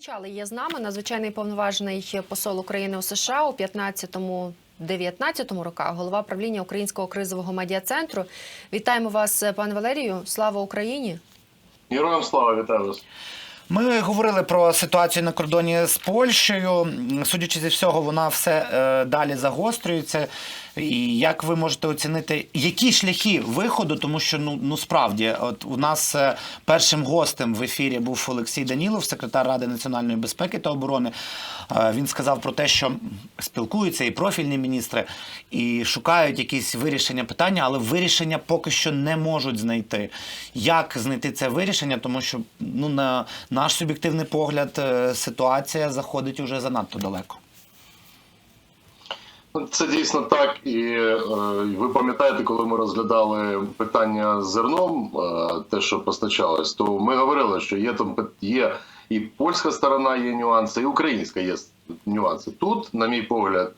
Чали є з нами надзвичайний повноважений посол України у США у 15-19 роках, голова правління Українського кризового медіа-центру. Вітаємо вас, пане Валерію. Слава Україні! Героям слава вітаю вас. Ми говорили про ситуацію на кордоні з Польщею. Судячи зі всього, вона все е, далі загострюється. І як ви можете оцінити, які шляхи виходу? Тому що ну ну справді, от у нас е, першим гостем в ефірі був Олексій Данілов, секретар Ради національної безпеки та оборони. Е, він сказав про те, що спілкуються і профільні міністри, і шукають якісь вирішення питання, але вирішення поки що не можуть знайти. Як знайти це вирішення? Тому що ну на наш суб'єктивний погляд е, ситуація заходить уже занадто далеко. Це дійсно так, і е, ви пам'ятаєте, коли ми розглядали питання з зерном, е, те, що постачалось, то ми говорили, що є там є і польська сторона, є нюанси, і українська є нюанси. Тут, на мій погляд,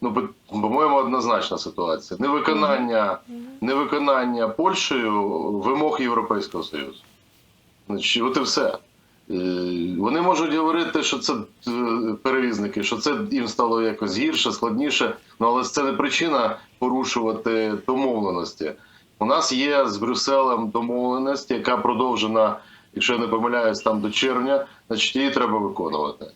ну по- по-моєму, однозначна ситуація. Невиконання, невиконання Польщею вимог Європейського Союзу. Значить, от і все. Вони можуть говорити, що це е, перевізники, що це їм стало якось гірше, складніше, ну але це не причина порушувати домовленості. У нас є з Брюсселем домовленість, яка продовжена, якщо я не помиляюсь, там до червня, значить її треба виконувати.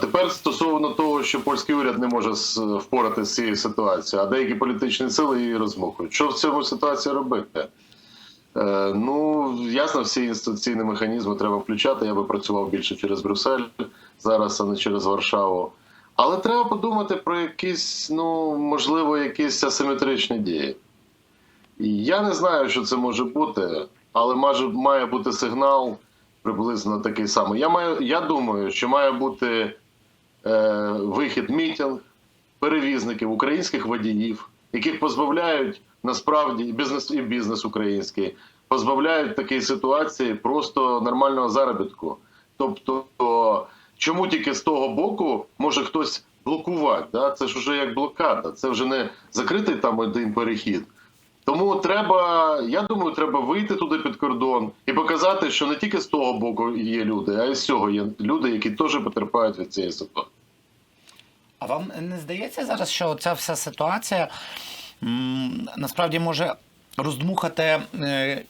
Тепер стосовно того, що польський уряд не може впоратися з цією ситуацією, а деякі політичні сили її розмухують. Що в цьому ситуації робити? Е, Ну, ясно, всі інституційні механізми треба включати. Я би працював більше через Брюссель зараз, а не через Варшаву. Але треба подумати про якісь, ну, можливо, якісь асиметричні дії. І я не знаю, що це може бути, але має, має бути сигнал приблизно такий самий. Я, маю, я думаю, що має бути е, вихід мітинг перевізників, українських водіїв, яких позбавляють насправді і бізнес, і бізнес український, позбавляють такої ситуації просто нормального заробітку. Тобто, чому тільки з того боку може хтось блокувати? Да? Це ж вже як блокада, це вже не закритий там один перехід. Тому треба, я думаю, треба вийти туди під кордон і показати, що не тільки з того боку є люди, а й з цього є люди, які теж потерпають від цієї ситуації. А вам не здається зараз, що ця вся ситуація м, насправді може роздмухати е,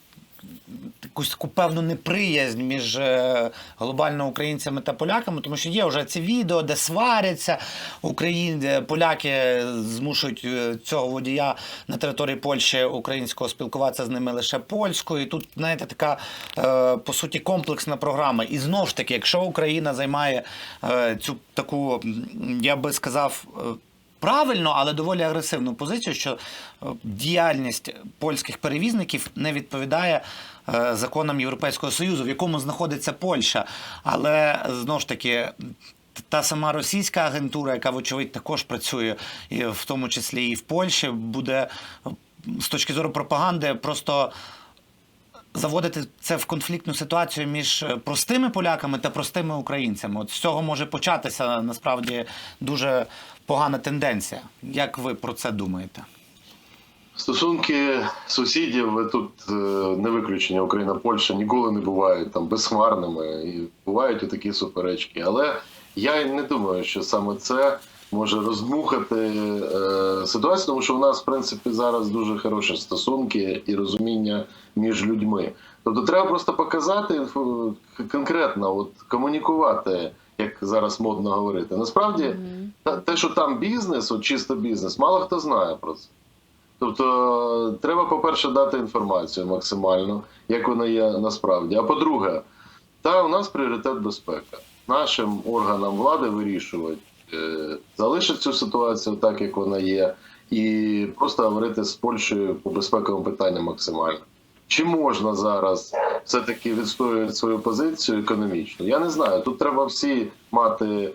якусь таку певну неприязнь між е, глобально українцями та поляками, тому що є вже ці відео, де сваряться Україн, поляки змушують е, цього водія на території Польщі українського спілкуватися з ними лише польською. І тут, знаєте, така е, по суті комплексна програма. І знову ж таки, якщо Україна займає цю таку, я би сказав. Правильно, але доволі агресивну позицію, що е, діяльність польських перевізників не відповідає е, законам Європейського Союзу, в якому знаходиться Польща. Але знову ж таки. Та сама російська агентура, яка вочевидь також працює, і в тому числі і в Польщі, буде з точки зору пропаганди просто заводити це в конфліктну ситуацію між е, простими поляками та простими українцями. От з цього може початися насправді дуже погана тенденція. Як ви про це думаєте? Стосунки сусідів ви тут е, не виключення Україна, Польща ніколи не бувають там безхмарними і бувають і такі суперечки. Але я не думаю, що саме це може роздмухати е, ситуацію, тому що у нас в принципі зараз дуже хороші стосунки і розуміння між людьми. Тобто треба просто показати конкретно, от комунікувати, як зараз модно говорити. Насправді, те, що там бізнес, от чисто бізнес, мало хто знає про це. Тобто, треба, по-перше, дати інформацію максимально, як вона є насправді. А по-друге, та у нас пріоритет безпека. Нашим органам влади вирішувати, е, залишити цю ситуацію так, як вона є, і просто говорити з Польщею по безпековим питанням максимально. Чи можна зараз все-таки відстоювати свою позицію економічну? Я не знаю. Тут треба всі мати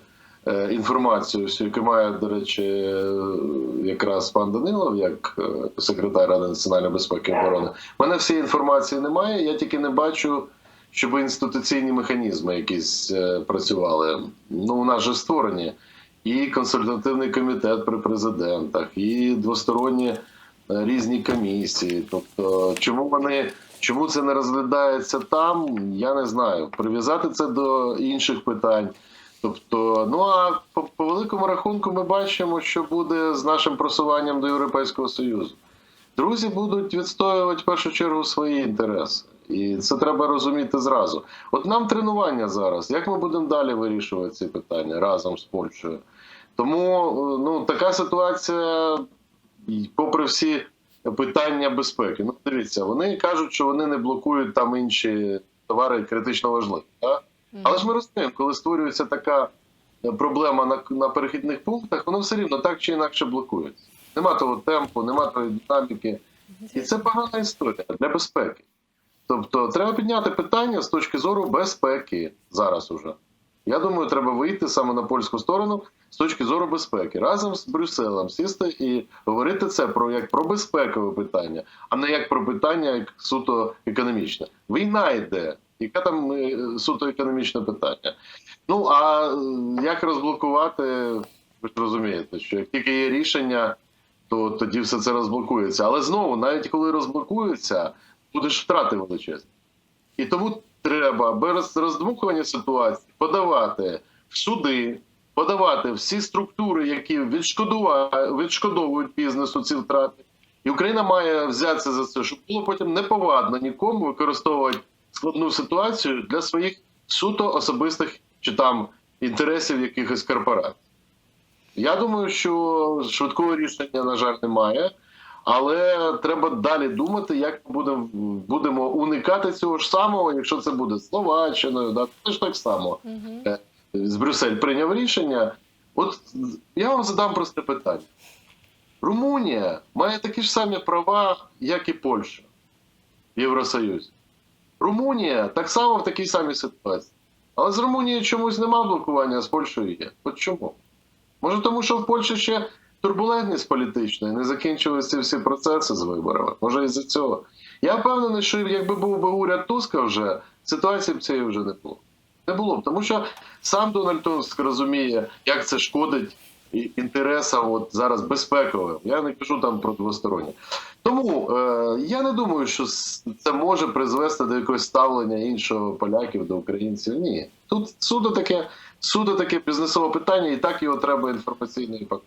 інформацію, всю, яку має, до речі, е, якраз пан Данилов, як е, секретар Ради національної безпеки і оборони. У мене всієї інформації немає. Я тільки не бачу, щоб інституційні механізми якісь е, працювали. Ну, у нас же створені і консультативний комітет при президентах, і двосторонні е, різні комісії. Тобто, чому вони Чому це не розглядається там, я не знаю. Прив'язати це до інших питань. Тобто, ну а по, по великому рахунку ми бачимо, що буде з нашим просуванням до Європейського Союзу. Друзі будуть відстоювати в першу чергу свої інтереси. І це треба розуміти зразу. От нам тренування зараз. Як ми будемо далі вирішувати ці питання разом з Польщею? Тому е, ну, така ситуація, попри всі питання безпеки. Ну, дивіться, вони кажуть, що вони не блокують там інші товари критично важливі. Так? Але ж ми розуміємо, коли створюється така е, проблема на, на перехідних пунктах, воно все рівно так чи інакше блокується. Нема того темпу, нема тої динаміки. І це погана історія для безпеки. Тобто, треба підняти питання з точки зору безпеки зараз уже. Я думаю, треба вийти саме на польську сторону з точки зору безпеки разом з Брюсселем сісти і говорити це про як про безпекове питання, а не як про питання як суто економічне. Війна йде. Яке там е, суто економічне питання? Ну а е, як розблокувати? Ви ж розумієте, що як тільки є рішення, то тоді все це розблокується. Але знову, навіть коли розблокується, будеш втрати величезні. І тому треба без роздмухування ситуації подавати в суди, подавати всі структури, які відшкодовують бізнесу ці втрати. І Україна має взятися за це, щоб було потім неповадно нікому використовувати складну ситуацію для своїх суто особистих чи там інтересів якихось корпорацій. Я думаю, що швидкого рішення, на жаль, немає. Але треба далі думати, як ми будемо, будемо уникати цього ж самого, якщо це буде Словаччиною, да, це ж так само. Е, З Брюссель прийняв рішення. От я вам задам просте питання. Румунія має такі ж самі права, як і Польща в Євросоюзі. Румунія так само в такій самій ситуації. Але з Румунією чомусь нема блокування, а з Польщею є. От чому? Може, тому що в Польщі ще турбулентність політична і не закінчилися всі процеси з виборами. Може, із-за цього. Я впевнений, що якби був би уряд Туска вже, ситуації б цієї вже не було. Не було б, тому що сам Дональд Туск розуміє, як це шкодить інтересам от зараз безпековим. Я не кажу там про двосторонні. Тому е, я не думаю, що це може призвести до якогось ставлення іншого поляків до українців. Ні. Тут суто таке, суто таке бізнесове питання, і так його треба інформаційно і пак-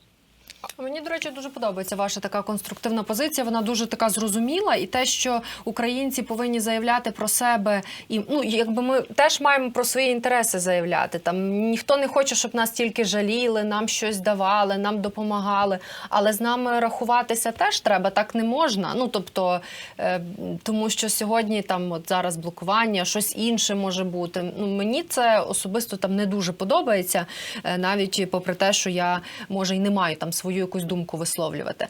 Мені, до речі, дуже подобається ваша така конструктивна позиція. Вона дуже така зрозуміла, і те, що українці повинні заявляти про себе, і ну якби ми теж маємо про свої інтереси заявляти. Там ніхто не хоче, щоб нас тільки жаліли, нам щось давали, нам допомагали. Але з нами рахуватися теж треба, так не можна. Ну тобто, е, тому що сьогодні там от зараз блокування, щось інше може бути. Ну мені це особисто там не дуже подобається, е, навіть попри те, що я може і не маю там свою якусь думку висловлювати.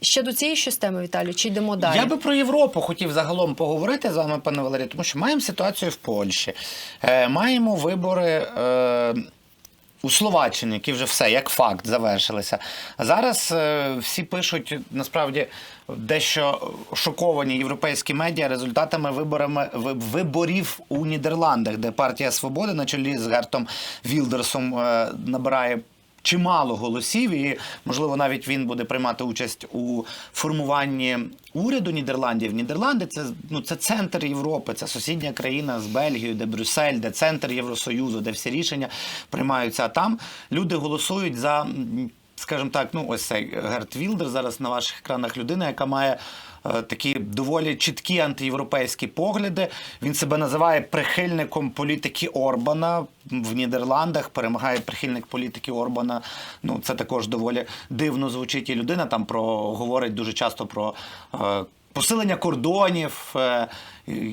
Ще до цієї щось теми, Віталію, чи йдемо далі? Я би про Європу хотів загалом поговорити з вами, пане Валерію, тому що маємо ситуацію в Польщі, е, маємо вибори. Е, у Словаччині, які вже все як факт завершилися. Зараз е, всі пишуть насправді дещо шоковані європейські медіа результатами виборами виборів у Нідерландах, де партія Свободи на чолі з Гертом Вілдерсом е, набирає чимало голосів, і можливо навіть він буде приймати участь у формуванні уряду Нідерландів. Нідерланди це ну це центр Європи, це сусідня країна з Бельгією, де Брюссель, де центр Євросоюзу, де всі рішення приймаються. А там люди голосують за. Скажімо так, ну ось цей Герт Вілдер зараз на ваших екранах людина, яка має е, такі доволі чіткі антиєвропейські погляди. Він себе називає прихильником політики Орбана в Нідерландах. Перемагає прихильник політики Орбана. Ну це також доволі дивно звучить. І людина там про говорить дуже часто про. Е, Посилення кордонів, е,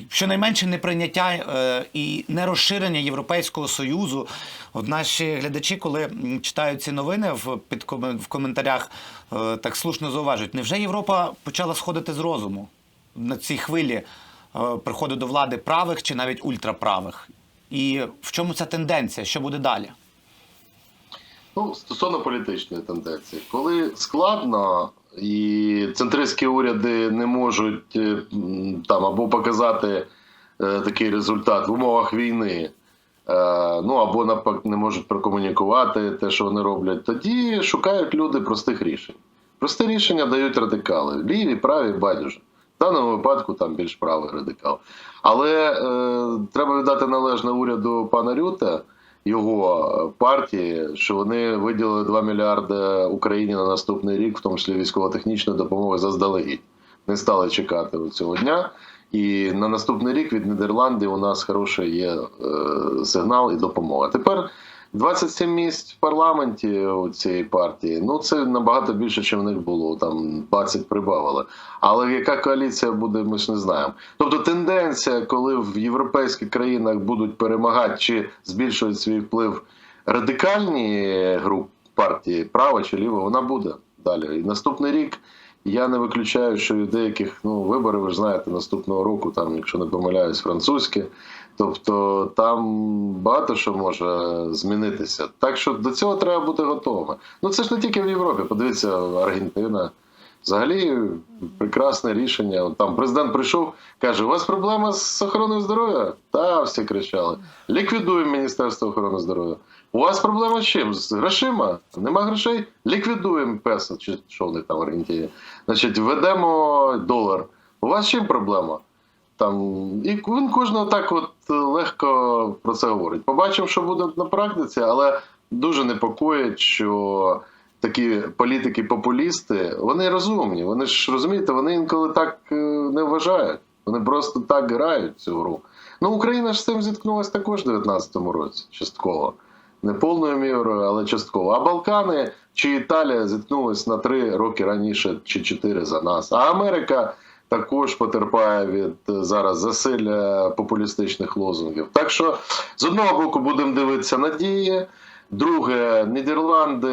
щонайменше неприйняття е, і нерозширення Європейського союзу. От наші глядачі, коли читають ці новини в під в коментарях, е, так слушно зауважують, невже Європа почала сходити з розуму на цій хвилі приходу до влади правих чи навіть ультраправих? І в чому ця тенденція? Що буде далі? Ну, стосовно політичної тенденції, коли складно і центристські уряди не можуть е, там або показати е, такий результат в умовах війни, е, ну або навпаки не можуть прокомунікувати те, що вони роблять, тоді шукають люди простих рішень. Прості рішення дають радикали: ліві, праві, байдуже. В даному випадку там більш правий радикал. Але е, треба віддати належне уряду пана Рюте, його е, партії, що вони виділили 2 мільярди Україні на наступний рік, в тому числі військово-технічної допомоги заздалегідь. Не стали чекати цього дня. І на наступний рік від Нідерландів у нас хороший є е, сигнал і допомога. Тепер 27 місць в парламенті у цієї партії. Ну це набагато більше, ніж в них було. Там 20 прибавили. Але яка коаліція буде, ми ж не знаємо. Тобто тенденція, коли в європейських країнах будуть перемагати чи збільшують свій вплив радикальні групи партії, права чи ліва, вона буде далі. І наступний рік. Я не виключаю, що і деяких ну, вибори, ви ж знаєте, наступного року, там, якщо не помиляюсь, французькі. Тобто там багато що може змінитися. Так що до цього треба бути готовими. Ну це ж не тільки в Європі. Подивіться, Аргентина. Взагалі прекрасне рішення. Там президент прийшов, каже: у вас проблема з охороною здоров'я? Та всі кричали. Ліквідуємо Міністерство охорони здоров'я. У вас проблема з чим? З грошима? Нема грошей? Ліквідуємо песо, чи що в них там в Аргентині. Значить, введемо долар. У вас чим проблема? Там і він кожного так от легко про це говорить. Побачимо, що буде на практиці, але дуже непокоїть, що такі політики-популісти, вони розумні. Вони ж розумієте, вони інколи так е, не вважають. Вони просто так грають цю гру. Ну, Україна ж з цим зіткнулася також у 19-му році, частково. Не повною мірою, але частково. А Балкани чи Італія зіткнулись на три роки раніше чи чотири за нас. А Америка також потерпає від е, зараз засилля популістичних лозунгів. Так що з одного боку будемо дивитися надії. Друге, Нідерланди,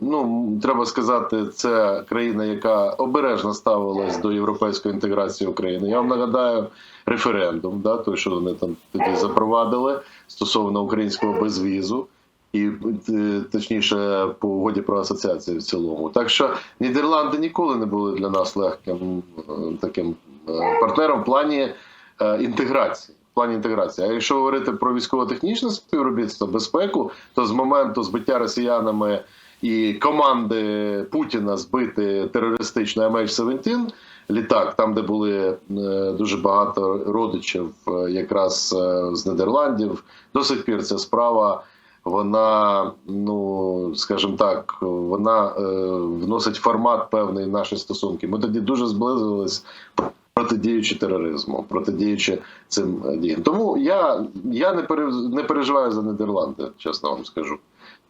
ну треба сказати, це країна, яка обережно ставилась до європейської інтеграції України. Я вам нагадаю референдум, да, той, що вони там тоді запровадили стосовно українського безвізу, і е, точніше по угоді про асоціацію в цілому. Так що Нідерланди ніколи не були для нас легким е, таким е, партнером в плані інтеграції. В плані інтеграції. А якщо говорити про військово-технічне співробітство, безпеку, то з моменту збиття росіянами і команди Путіна збити терористичний MH17 літак, там де були дуже багато родичів, якраз з Нідерландів, до сих пір ця справа. Вона, ну скажімо так, вона е, вносить формат певний в наші стосунки. Ми тоді дуже зблизились протидіючи тероризму, протидіючи цим е, діям. Тому я, я не, пере, не переживаю за Нідерланди, чесно вам скажу.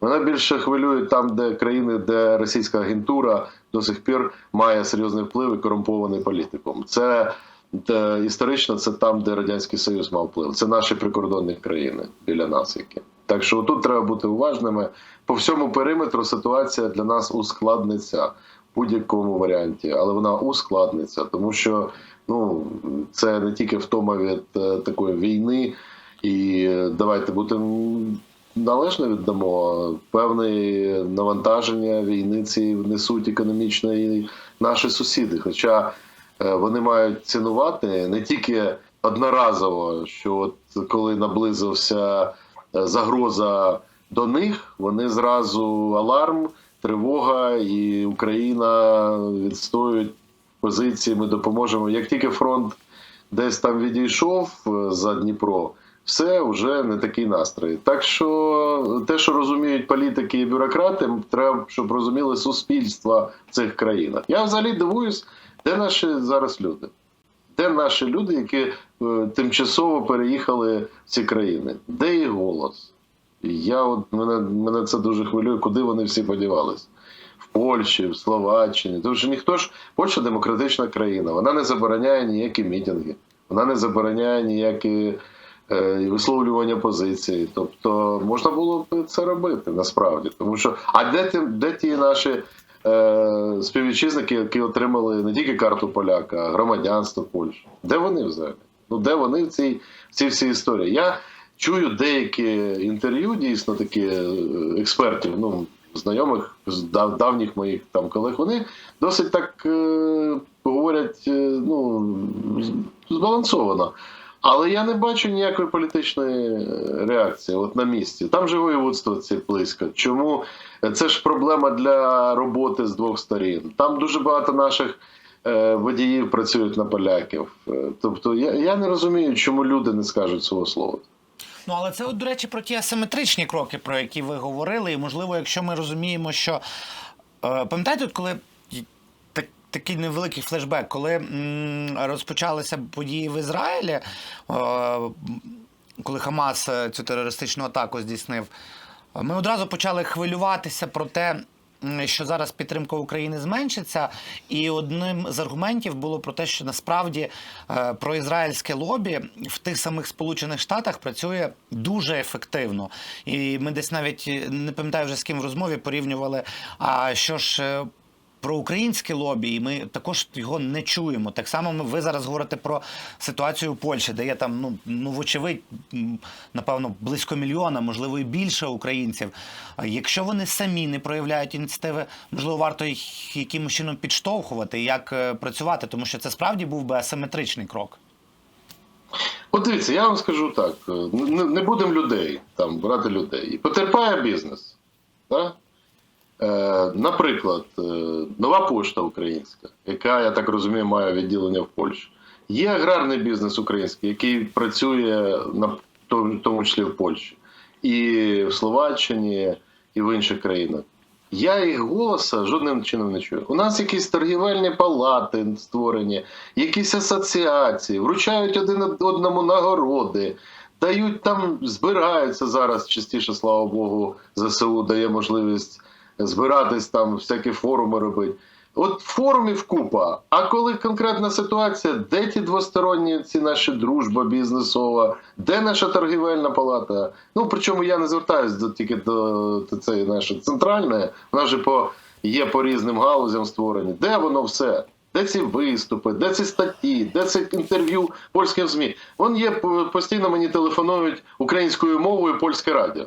Мене більше хвилюють там, де країни, де російська агентура до сих пір має серйозний вплив і корумпований політиком. Це де, історично це там, де Радянський Союз мав вплив. Це наші прикордонні країни біля нас, які. Так що тут треба бути уважними. По всьому периметру ситуація для нас ускладниться в будь-якому варіанті, але вона ускладниться, тому що ну це не тільки втома від е, такої війни, і е, давайте будемо належно віддамо певне навантаження війни ці несуть економічно і наші сусіди. Хоча е, вони мають цінувати не тільки одноразово, що от коли наблизився загроза до них, вони зразу аларм, тривога, і Україна відстоюють позиції. Ми допоможемо. Як тільки фронт десь там відійшов е, за Дніпро, все вже не такий настрій. Так що те, що розуміють політики і бюрократи, треба, щоб розуміли суспільства в цих країнах. Я взагалі дивуюсь, де наші зараз люди. Де наші люди, які е, тимчасово переїхали в ці країни? Де їх голос? Я от мене, мене це дуже хвилює, куди вони всі подівались. В Польщі, в Словаччині. Тому що ніхто ж Польща демократична країна, вона не забороняє ніякі мітинги, вона не забороняє ніякі е, висловлювання позиції. Тобто можна було б це робити насправді. Тому що а де ті, де ті наші співвітчизники, які отримали не тільки карту поляка, а громадянство Польщі? Де вони взагалі? Ну де вони в цій, в цій всій історії? Я чую деякі інтерв'ю, дійсно такі е, експертів, ну знайомих дав, давніх моїх там колег. Вони досить так е, говорять, е, ну збалансовано. Але я не бачу ніякої політичної реакції от на місці. Там же воєводство це близько. Чому це ж проблема для роботи з двох сторін? Там дуже багато наших е, водіїв працюють на поляків. Е, Тобто я, я не розумію, чому люди не скажуть свого слова. Ну, але це, от, до речі, про ті асиметричні кроки, про які ви говорили. І, можливо, якщо ми розуміємо, що е, пам'ятаєте, от коли такий невеликий флешбек, коли м, розпочалися події в Ізраїлі, е, коли Хамас е, цю терористичну атаку здійснив, ми одразу почали хвилюватися про те. Що зараз підтримка України зменшиться, і одним з аргументів було про те, що насправді е, проізраїльське лобі в тих самих Сполучених Штатах працює дуже ефективно. І ми десь навіть не пам'ятаю вже з ким в розмові порівнювали. А що ж про українське лобі, і ми також його не чуємо. Так само ви зараз говорите про ситуацію у Польщі, де є там, ну, ну вочевидь, напевно, близько мільйона, можливо, і більше українців. Якщо вони самі не проявляють ініціативи, можливо, варто їх якимось чином підштовхувати, як е, працювати, тому що це справді був би асиметричний крок. От дивіться, я вам скажу так: е, не, будемо людей там брати людей. Потерпає бізнес. Да? Е, наприклад, е, нова пошта українська, яка, я так розумію, має відділення в Польщі. Є аграрний бізнес український, який працює на в тому числі в Польщі, і в Словаччині, і в інших країнах. Я їх голоса жодним чином не чую. У нас якісь торгівельні палати створені, якісь асоціації, вручають один одному нагороди, дають там, збираються зараз частіше, слава Богу, ЗСУ дає можливість збиратись там, всякі форуми робити. От форумів купа. А коли конкретна ситуація, де ті двосторонні ці наші дружба бізнесова, де наша торгівельна палата? Ну причому я не звертаюсь до тільки до, до цієї нашої центральної, вона вже по є по різним галузям створені. Де воно все? Де ці виступи, де ці статті, де це інтерв'ю польських ЗМІ? Вон є постійно мені телефонують українською мовою польське радіо.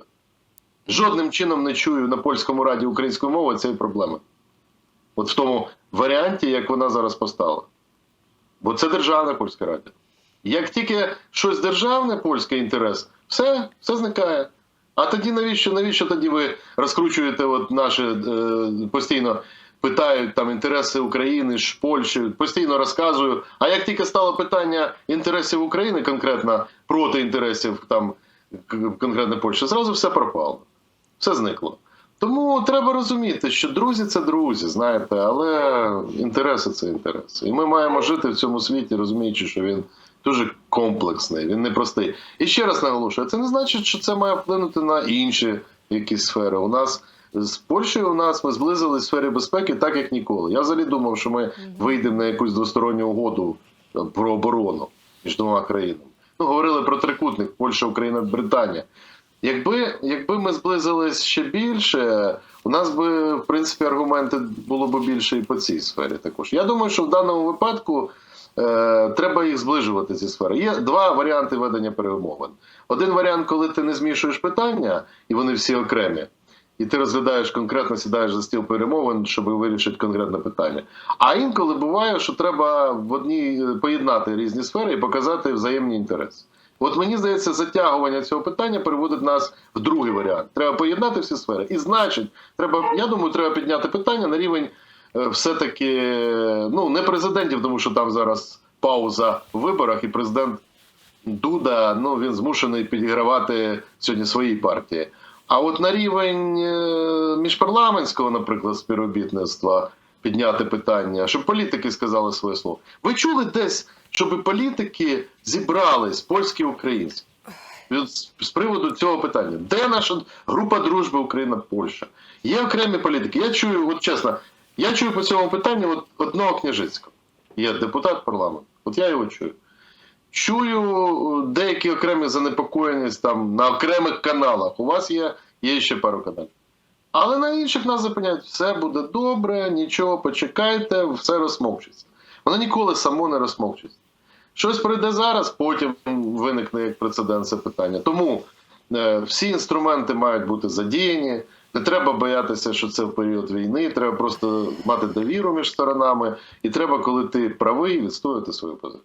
Жодним чином не чую на польському радіо українською мовою цієї проблеми. От в тому варіанті, як вона зараз постала. Бо це державне польське радіо. Як тільки щось державне, польський інтерес, все, все зникає. А тоді навіщо, навіщо тоді ви розкручуєте от наші е, постійно питають там інтереси України, ж Польщі, постійно розказую. А як тільки стало питання інтересів України конкретно проти інтересів там конкретно Польщі, зразу все пропало. Все зникло. Тому треба розуміти, що друзі це друзі, знаєте, але інтереси це інтереси. І ми маємо жити в цьому світі, розуміючи, що він дуже комплексний, він непростий. І ще раз наголошую, це не значить, що це має вплинути на інші якісь сфери. У нас з Польщею у нас ми зблизились в сфері безпеки так, як ніколи. Я взагалі думав, що ми вийдемо на якусь двосторонню угоду е, про оборону між двома країнами. Ну, говорили про трикутник Польща, Україна, Британія. Якби, якби ми зблизились ще більше, у нас би, в принципі, аргументи було б більше і по цій сфері також. Я думаю, що в даному випадку е, треба їх зближувати, ці сфери. Є два варіанти ведення перемовин. Один варіант, коли ти не змішуєш питання, і вони всі окремі. І ти розглядаєш конкретно, сідаєш за стіл перемовин, щоб вирішити конкретне питання. А інколи буває, що треба в одній поєднати різні сфери і показати взаємні інтереси. От мені здається, затягування цього питання переводить нас в другий варіант. Треба поєднати всі сфери. І значить, треба, я думаю, треба підняти питання на рівень е, все-таки ну, не президентів, тому що там зараз пауза в виборах, і президент Дуда ну, він змушений підігравати сьогодні своїй партії. А от на рівень е, міжпарламентського, наприклад, співробітництва підняти питання, щоб політики сказали своє слово. Ви чули десь, щоб політики зібрались, польські і українські, з- приводу цього питання? Де наша група дружби Україна-Польща? Є окремі політики. Я чую, от чесно, я чую по цьому питанню от одного княжицького. Є депутат парламенту. От я його чую. Чую е, деякі окремі занепокоєність там на окремих каналах. У вас є, є ще пару каналів. Але на інших нас запевняють, все буде добре, нічого, почекайте, все розмовчиться. Воно ніколи само не розмовчиться. Щось прийде зараз, потім виникне як прецедент це питання. Тому е, всі інструменти мають бути задіяні. Не треба боятися, що це в період війни. Треба просто мати довіру між сторонами, і треба, коли ти правий, відстояти свою позицію.